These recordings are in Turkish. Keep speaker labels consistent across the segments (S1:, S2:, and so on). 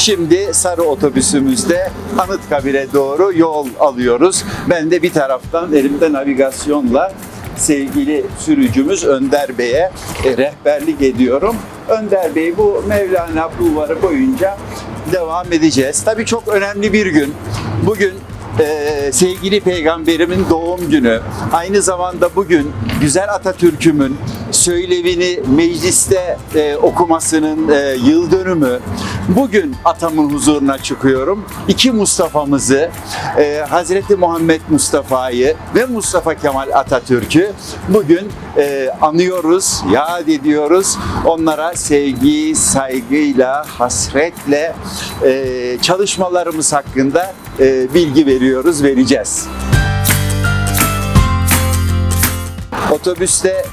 S1: Şimdi sarı otobüsümüzde Anıtkabir'e doğru yol alıyoruz. Ben de bir taraftan elimde navigasyonla sevgili sürücümüz Önder Bey'e e, rehberlik ediyorum. Önder Bey bu Mevlana Bulvarı boyunca devam edeceğiz. Tabii çok önemli bir gün. Bugün e, sevgili peygamberimin doğum günü. Aynı zamanda bugün güzel Atatürk'ümün söylevini mecliste e, okumasının e, yıl dönümü. Bugün atamın huzuruna çıkıyorum. İki Mustafa'mızı, e, Hazreti Muhammed Mustafa'yı ve Mustafa Kemal Atatürk'ü bugün e, anıyoruz, yad ediyoruz. Onlara sevgi, saygıyla, hasretle e, çalışmalarımız hakkında e, bilgi veriyoruz, vereceğiz. Otobüste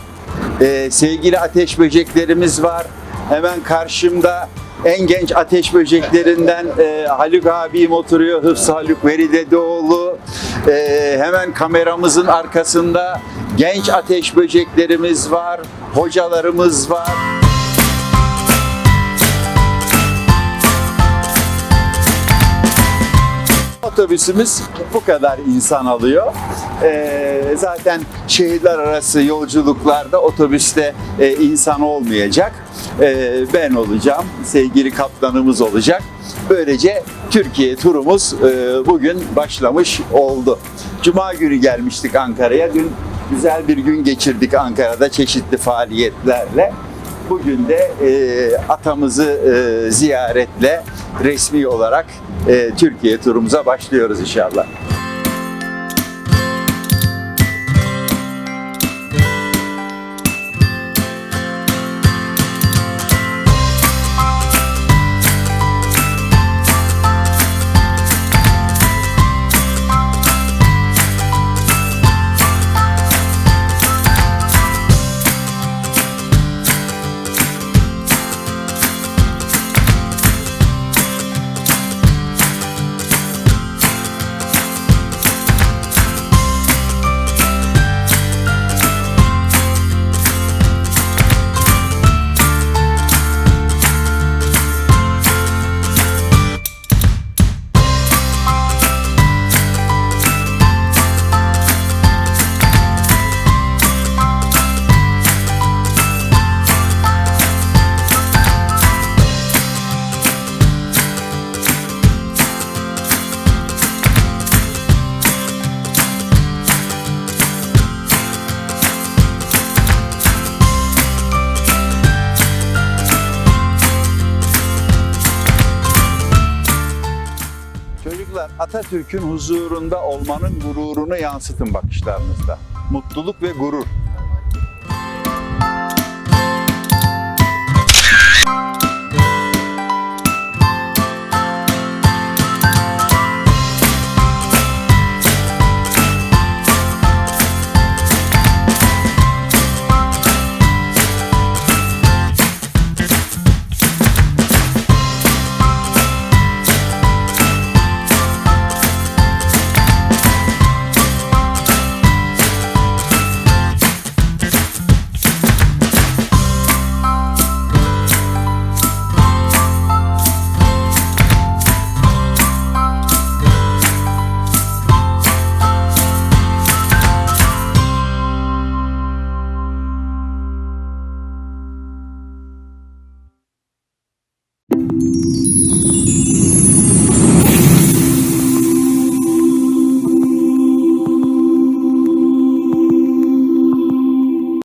S1: e, sevgili ateş böceklerimiz var. Hemen karşımda en genç ateş böceklerinden e, Haluk abim oturuyor. Hıfzı Haluk Veridedoğlu. E, hemen kameramızın arkasında genç ateş böceklerimiz var. Hocalarımız var. Otobüsümüz bu kadar insan alıyor. Ee, zaten şehirler arası yolculuklarda otobüste e, insan olmayacak. Ee, ben olacağım, sevgili kaptanımız olacak. Böylece Türkiye turumuz e, bugün başlamış oldu. Cuma günü gelmiştik Ankara'ya. Dün güzel bir gün geçirdik Ankara'da çeşitli faaliyetlerle. Bugün de e, atamızı e, ziyaretle resmi olarak e, Türkiye turumuza başlıyoruz inşallah. Çocuklar Atatürk'ün huzurunda olmanın gururunu yansıtın bakışlarınızda. Mutluluk ve gurur.